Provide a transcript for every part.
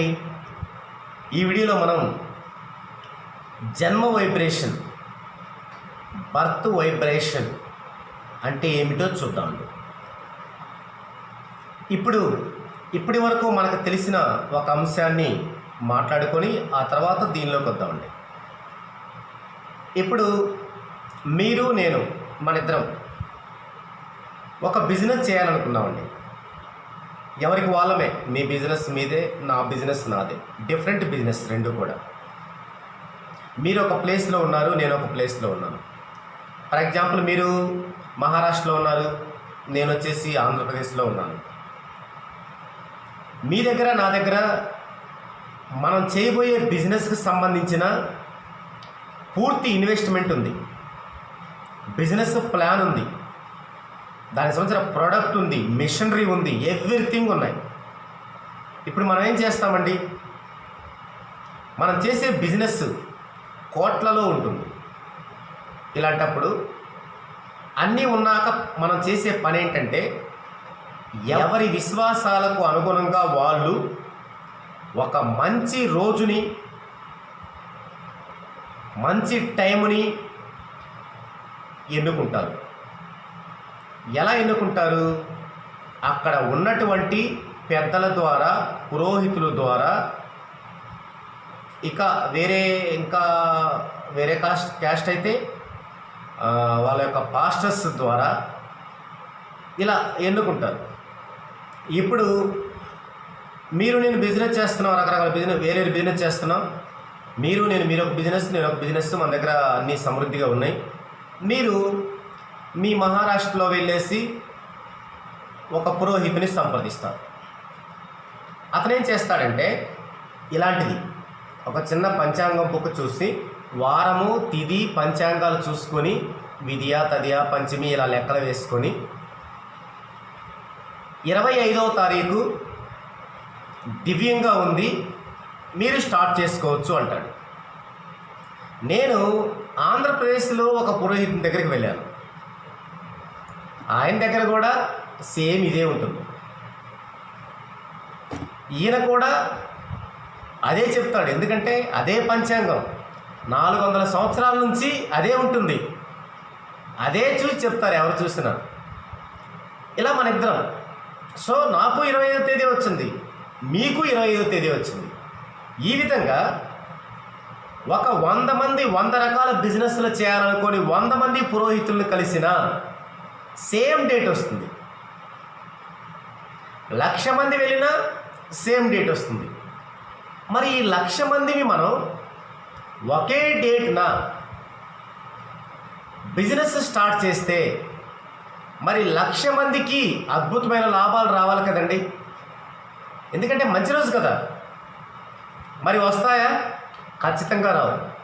అండి ఈ వీడియోలో మనం జన్మ వైబ్రేషన్ బర్త్ వైబ్రేషన్ అంటే ఏమిటో చూద్దామండి ఇప్పుడు ఇప్పటి వరకు మనకు తెలిసిన ఒక అంశాన్ని మాట్లాడుకొని ఆ తర్వాత దీనిలోకి వద్దామండి ఇప్పుడు మీరు నేను మన ఇద్దరం ఒక బిజినెస్ చేయాలనుకున్నామండి ఎవరికి వాళ్ళమే? మీ బిజినెస్ మీదే నా బిజినెస్ నాదే. డిఫరెంట్ బిజినెస్ రెండు కూడా. మీరు ఒక ప్లేస్లో ఉన్నారు నేను ఒక ప్లేస్లో ఉన్నాను. ఫర్ ఎగ్జాంపుల్ మీరు మహారాష్ట్రలో ఉన్నారు నేను వచ్చేసి ఆంధ్రప్రదేశ్లో ఉన్నాను. మీ దగ్గర నా దగ్గర మనం చేయబోయే బిజినెస్కి సంబంధించిన పూర్తి ఇన్వెస్ట్మెంట్ ఉంది. బిజినెస్ ప్లాన్ ఉంది. దానికి సంబంధించిన ప్రోడక్ట్ ఉంది మిషనరీ ఉంది ఎవ్రీథింగ్ ఉన్నాయి. ఇప్పుడు మనం ఏం చేస్తామండి? మనం చేసే బిజినెస్ కోట్లలో ఉంటుంది. ఇలాంటప్పుడు అన్నీ ఉన్నాక మనం చేసే పని ఏంటంటే ఎవరి విశ్వాసాలకు అనుగుణంగా వాళ్ళు ఒక మంచి రోజుని మంచి టైంని ఎన్నుకుంటారు. ఎలా ఎన్నుకుంటారు? అక్కడ ఉన్నటువంటి పెద్దల ద్వారా పురోహితుల ద్వారా ఇక వేరే ఇంకా వేరే కాస్ట్ క్యాస్ట్ అయితే వాళ్ళ యొక్క పాస్టర్స్ ద్వారా ఇలా ఎన్నుకుంటారు. ఇప్పుడు మీరు నేను బిజినెస్ చేస్తున్నాం రకరకాల బిజినెస్ వేరే బిజినెస్ చేస్తున్నాం. మీరు నేను మీరు ఒక బిజినెస్ నేను ఒక బిజినెస్ మన దగ్గర అన్నీ సమృద్ధిగా ఉన్నాయి. మీరు మీ మహారాష్ట్రలో వెళ్ళేసి ఒక పురోహితుని సంప్రదిస్తారు అతనేం ఏం చేస్తాడంటే ఇలాంటిది. ఒక చిన్న పంచాంగం బుక్ చూసి వారము తిది పంచాంగాలు చూసుకొని విధియా తదియా పంచమి ఇలా లెక్కలు వేసుకొని ఇరవై ఐదవ తారీఖు దివ్యంగా ఉంది మీరు స్టార్ట్ చేసుకోవచ్చు అంటాడు. నేను ఆంధ్రప్రదేశ్లో ఒక పురోహితుని దగ్గరికి వెళ్ళాను. ఆయన దగ్గర కూడా సేమ్ ఇదే ఉంటుంది. ఈయన కూడా అదే చెప్తాడు. ఎందుకంటే అదే పంచాంగం. నాలుగు వందల సంవత్సరాల నుంచి అదే ఉంటుంది. అదే చూసి చెప్తారు ఎవరు చూసినా. ఇలా మన ఇద్దరం. సో నాకు ఇరవై ఐదో తేదీ వచ్చింది. మీకు ఇరవై ఐదో తేదీ వచ్చింది. ఈ విధంగా ఒక వంద మంది వంద రకాల బిజినెస్లు చేయాలనుకొని వంద మంది పురోహితులను కలిసిన సేమ్ డేట్ వస్తుంది. లక్ష మంది వెళ్ళినా సేమ్ డేట్ వస్తుంది. మరి ఈ లక్ష మందిని మనం ఒకే డేట్న బిజినెస్ స్టార్ట్ చేస్తే మరి లక్ష మందికి అద్భుతమైన లాభాలు రావాలి కదండి. ఎందుకంటే మంచి రోజు కదా. మరి వస్తాయా? ఖచ్చితంగా రావు.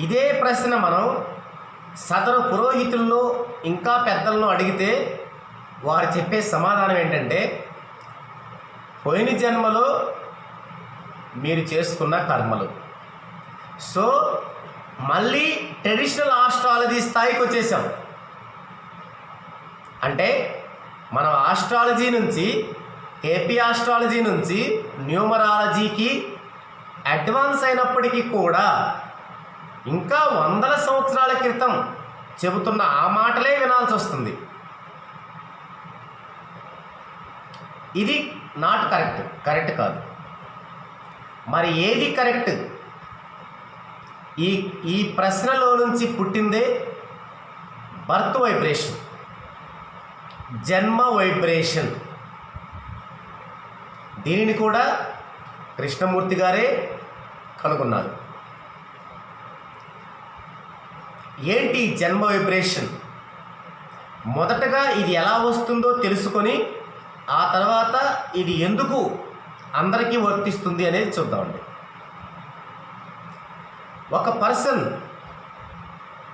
ఇదే ప్రశ్న మనం సదరు పురోహితుల్లో ఇంకా పెద్దలను అడిగితే వారు చెప్పే సమాధానం ఏంటంటే పోయిన జన్మలో మీరు చేసుకున్న కర్మలు. సో మళ్ళీ ట్రెడిషనల్ ఆస్ట్రాలజీ స్థాయికి వచ్చేసాం. అంటే మనం ఆస్ట్రాలజీ నుంచి ఏపీ ఆస్ట్రాలజీ నుంచి న్యూమరాలజీకి అడ్వాన్స్ అయినప్పటికీ కూడా ఇంకా వందల సంవత్సరాల క్రితం చెబుతున్న ఆ మాటలే వినాల్సి వస్తుంది. ఇది నాట్ కరెక్ట్ కరెక్ట్ కాదు. మరి ఏది కరెక్ట్ ఈ ఈ ప్రశ్నలో నుంచి పుట్టిందే బర్త్ వైబ్రేషన్ జన్మ వైబ్రేషన్ దీనిని కూడా కృష్ణమూర్తి గారే కనుగొన్నారు. ఏంటి జన్మ వైబ్రేషన్? మొదటగా ఇది ఎలా వస్తుందో తెలుసుకొని ఆ తర్వాత ఇది ఎందుకు అందరికీ వర్తిస్తుంది అనేది చూద్దామండి. ఒక పర్సన్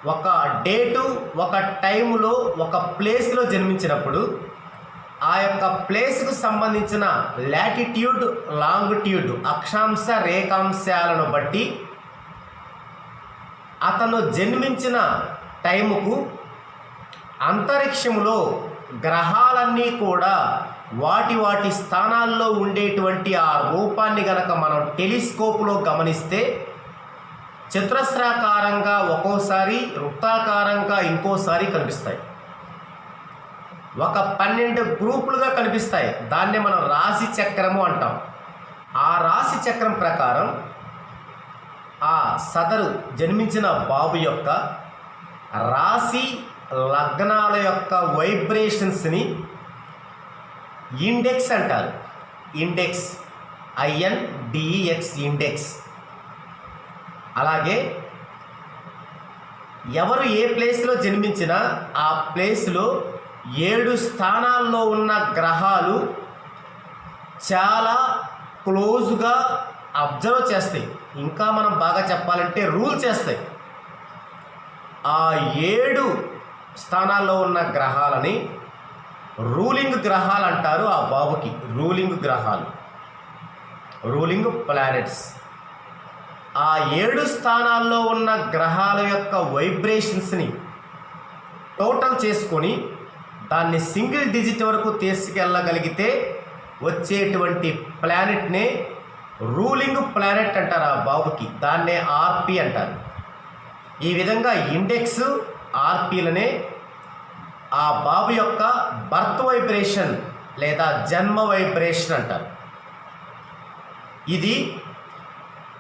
ఒక డేటు ఒక టైంలో ఒక ప్లేస్లో జన్మించినప్పుడు ఆ యొక్క ప్లేస్కు సంబంధించిన లాటిట్యూడ్ లాంగిట్యూడ్ అక్షాంశ రేఖాంశాలను బట్టి అతను జన్మించిన టైముకు అంతరిక్షంలో గ్రహాలన్నీ కూడా వాటి వాటి స్థానాల్లో ఉండేటువంటి ఆ రూపాన్ని గనక మనం టెలిస్కోప్లో గమనిస్తే చతురస్రాకారంగా ఒక్కోసారి వృత్తాకారంగా ఇంకోసారి కనిపిస్తాయి. ఒక పన్నెండు గ్రూపులుగా కనిపిస్తాయి. దాన్నే మనం రాశి చక్రము అంటాం. ఆ రాశి చక్రం ప్రకారం ఆ సదరు జన్మించిన బాబు యొక్క రాశి లగ్నాల యొక్క వైబ్రేషన్స్ని ఇండెక్స్ అంటారు. Index. I N D E X index. అలాగే ఎవరు ఏ ప్లేస్లో జన్మించినా ఆ ప్లేస్లో ఏడు స్థానాల్లో ఉన్న గ్రహాలు చాలా క్లోజ్గా అబ్జర్వ్ చేస్తాయి. ఇంకా మనం బాగా చెప్పాలంటే రూల్ చేస్తాయి. ఆ ఏడు స్థానాల్లో ఉన్న గ్రహాలని రూలింగ్ గ్రహాలు అంటారు ఆ బాబుకి. రూలింగ్ గ్రహాలు. Ruling planets. ఆ ఏడు స్థానాల్లో ఉన్న గ్రహాల యొక్క వైబ్రేషన్స్ని టోటల్ చేసుకొని దాన్ని సింగిల్ డిజిట్ వరకు తీసుకెళ్ళగలిగితే వచ్చేటువంటి ప్లానెట్నే రూలింగ్ ప్లానెట్ అంటారు ఆ బాబుకి. దాన్నే ఆర్పి అంటారు. ఈ విధంగా ఇండెక్స్ ఆర్పీలనే ఆ బాబు యొక్క బర్త్ వైబ్రేషన్ లేదా జన్మ వైబ్రేషన్ అంటారు. ఇది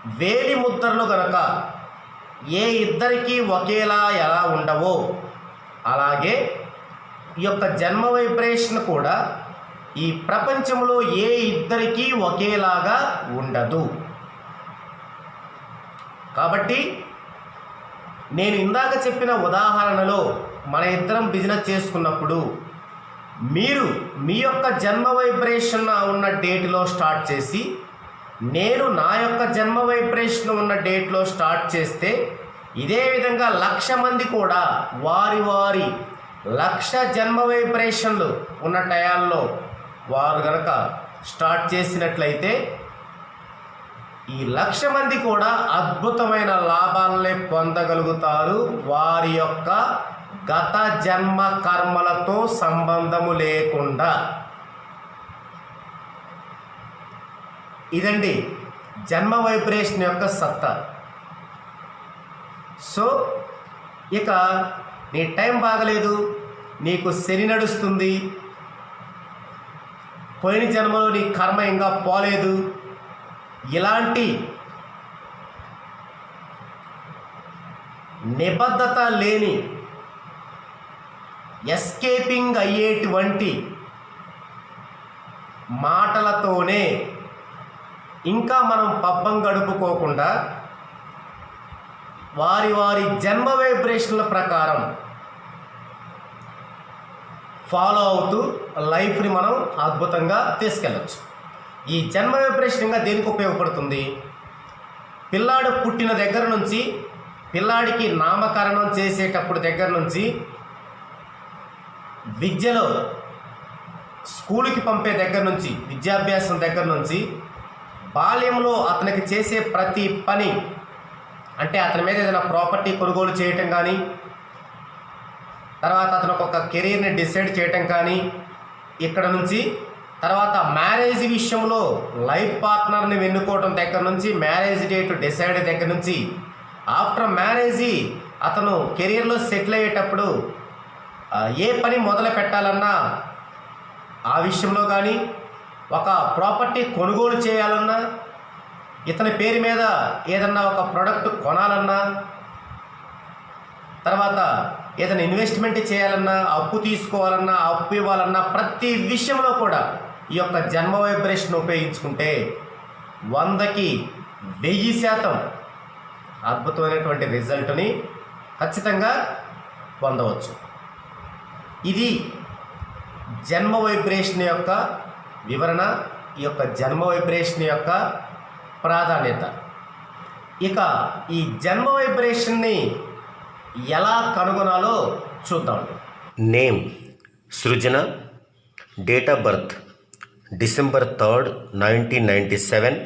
వేలి ముద్రలు గనక ఏ ఇద్దరికీ ఒకేలా ఎలా ఉండవో అలాగే ఈ యొక్క జన్మ వైబ్రేషన్ కూడా ఈ ప్రపంచంలో ఏ ఇద్దరికీ ఒకేలాగా ఉండదు. కాబట్టి నేను ఇందాక చెప్పిన ఉదాహరణలో మన ఇద్దరం బిజినెస్ చేసుకున్నప్పుడు మీరు మీ యొక్క జన్మ వైబ్రేషన్ ఉన్న డేట్లో స్టార్ట్ చేసి నేను నా యొక్క జన్మ వైబ్రేషన్ ఉన్న డేట్లో స్టార్ట్ చేస్తే ఇదే విధంగా లక్ష మంది కూడా వారి వారి లక్ష జన్మ వైబ్రేషన్లు ఉన్న టయాల్లో వారు కనుక స్టార్ట్ చేసినట్లయితే ఈ లక్ష మంది కూడా అద్భుతమైన లాభాలనే పొందగలుగుతారు. వారి యొక్క గత జన్మ కర్మలతో సంబంధము లేకుండా. ఇదండి జన్మ వైబ్రేషన్ యొక్క సత్తా. సో ఇక నీ టైం బాగలేదు నీకు శని నడుస్తుంది పోయిన జన్మలో నీ కర్మ ఇంకా పోలేదు. ఇలాంటి నిబద్ధత లేని ఎస్కేపింగ్ అయ్యేటువంటి మాటలతోనే ఇంకా మనం పబ్బం గడుపుకోకుండా వారి వారి జన్మ వైబ్రేషన్ల ప్రకారం ఫాలో అవుతూ లైఫ్ని మనం అద్భుతంగా తీసుకెళ్ళచ్చు. ఈ జన్మ వైబ్రేషన్ దేనికి ఉపయోగపడుతుంది? పిల్లాడు పుట్టిన దగ్గర నుంచి పిల్లాడికి నామకరణం చేసేటప్పుడు దగ్గర నుంచి విద్యలో స్కూలుకి పంపే దగ్గర నుంచి విద్యాభ్యాసం దగ్గర నుంచి బాల్యంలో అతనికి చేసే ప్రతి పని అంటే అతని మీద ఏదైనా ప్రాపర్టీ కొనుగోలు చేయటం కానీ తర్వాత అతను ఒక కెరీర్ని డిసైడ్ చేయటం కానీ ఇక్కడ నుంచి తర్వాత మ్యారేజ్ విషయంలో లైఫ్ పార్ట్నర్ని ఎన్నుకోవడం దగ్గర నుంచి మ్యారేజ్ డేట్ డిసైడ్ దగ్గర నుంచి ఆఫ్టర్ మ్యారేజ్ అతను కెరీర్లో సెటిల్ అయ్యేటప్పుడు ఏ పని మొదలు పెట్టాలన్నా ఆ విషయంలో కానీ ఒక ప్రాపర్టీ కొనుగోలు చేయాలన్నా ఇతని పేరు మీద ఏదన్నా ఒక ప్రోడక్ట్ కొనాలన్నా తర్వాత ఏదైనా ఇన్వెస్ట్మెంట్ చేయాలన్నా అప్పు తీసుకోవాలన్నా అప్పు ఇవ్వాలన్నా ప్రతి విషయంలో కూడా ఈ యొక్క జన్మ వైబ్రేషన్ ఉపయోగించుకుంటే వందకి వెయ్యి శాతం అద్భుతమైనటువంటి రిజల్ట్ని ఖచ్చితంగా పొందవచ్చు. ఇది జన్మ వైబ్రేషన్ యొక్క వివరణ ఈ యొక్క జన్మ వైబ్రేషన్ యొక్క ప్రాధాన్యత. ఇక ఈ జన్మ వైబ్రేషన్ని ఎలా కనుగొనాలో చూద్దాం name Srujana date of birth December third nineteen ninety seven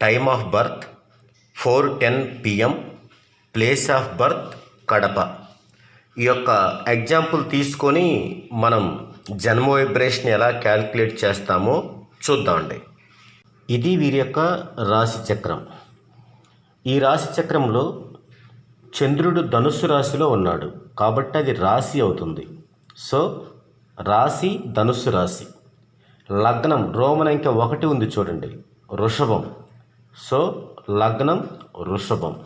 time of birth four ten PM place of birth Kadapa. ఈ యొక్క ఎగ్జాంపుల్ తీసుకొని మనం జన్మ వైబ్రేషన్ ఎలా క్యాల్కులేట్ చేస్తామో చూద్దామండి ఇది వీరి యొక్క రాశి చక్రం. ఈ రాశి చక్రంలో చంద్రుడు ధనుస్సు రాశిలో ఉన్నాడు. కాబట్టి అది రాశి అవుతుంది. సో రాశి ధనుస్సు రాశి. లగ్నం రోమన్ ఇంకా ఒకటి ఉంది చూడండి. వృషభం. సో లగ్నం వృషభం.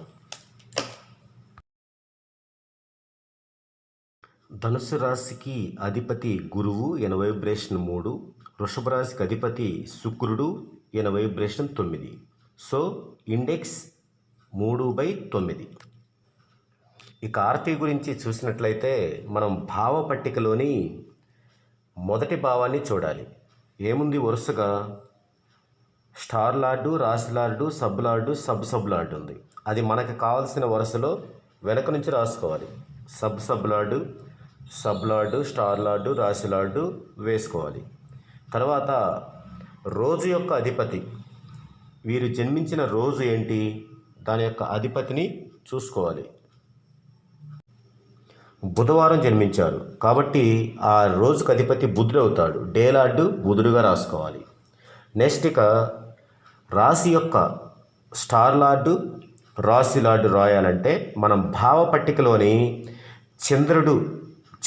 ధనుసు రాశికి అధిపతి గురువు ఈయన వైబ్రేషన్ మూడు. వృషభ రాశికి అధిపతి శుక్రుడు ఈయన వైబ్రేషన్ తొమ్మిది. సో ఇండెక్స్ మూడు బై తొమ్మిది. ఈ కార్తీ గురించి చూసినట్లయితే మనం భావ పట్టికలోని మొదటి భావాన్ని చూడాలి. ఏముంది వరుసగా? స్టార్ లార్డు రాశి lord sub lord sub sub lord ఉంది. అది మనకు కావాల్సిన వరుసలో వెనక నుంచి రాసుకోవాలి. Sub sub lord sub lord star lord రాశి లార్డు వేసుకోవాలి. తర్వాత రోజు యొక్క అధిపతి. వీరు జన్మించిన రోజు ఏంటి? దాని యొక్క అధిపతిని చూసుకోవాలి. బుధవారం జన్మించారు. కాబట్టి ఆ రోజుకు అధిపతి బుధుడు అవుతాడు. డేలార్డు బుధుడుగా రాసుకోవాలి. నెక్స్ట్ ఇక రాశి యొక్క స్టార్ లార్డు రాశి లార్డు రాయాలంటే మనం భావ పట్టికలోని చంద్రుడు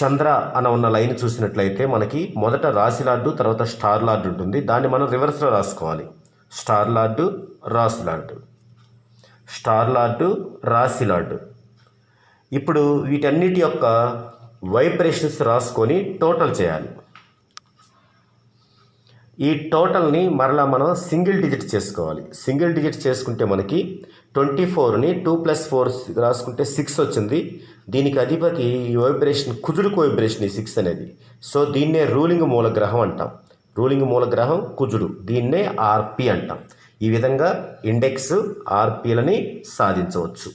చంద్ర అని ఉన్న లైన్ చూసినట్లయితే మనకి మొదట రాశి లార్డు తర్వాత స్టార్ లార్డు ఉంటుంది. దాన్ని మనం రివర్స్లో రాసుకోవాలి. స్టార్ లార్డు రాశి లార్డు. స్టార్ లార్డు రాశి లార్డు. ఇప్పుడు వీటన్నిటి యొక్క వైబ్రేషన్స్ రాసుకొని టోటల్ చేయాలి. ఈ టోటల్ని మరలా మనం సింగిల్ డిజిట్ చేసుకోవాలి. సింగిల్ డిజిట్ చేసుకుంటే మనకి ట్వంటీ ఫోర్ని టూ ప్లస్ ఫోర్ రాసుకుంటే సిక్స్ వచ్చింది. దీనికి అధిపతి ఈ వైబ్రేషన్ కుజుడుకు వైబ్రేషన్ ఈ సిక్స్ అనేది. సో దీన్నే రూలింగ్ మూల గ్రహం అంటాం. రూలింగ్ మూల గ్రహం కుజుడు దీన్నే ఆర్పి అంటాం. ఈ విధంగా ఇండెక్స్ ఆర్పీలని సాధించవచ్చు.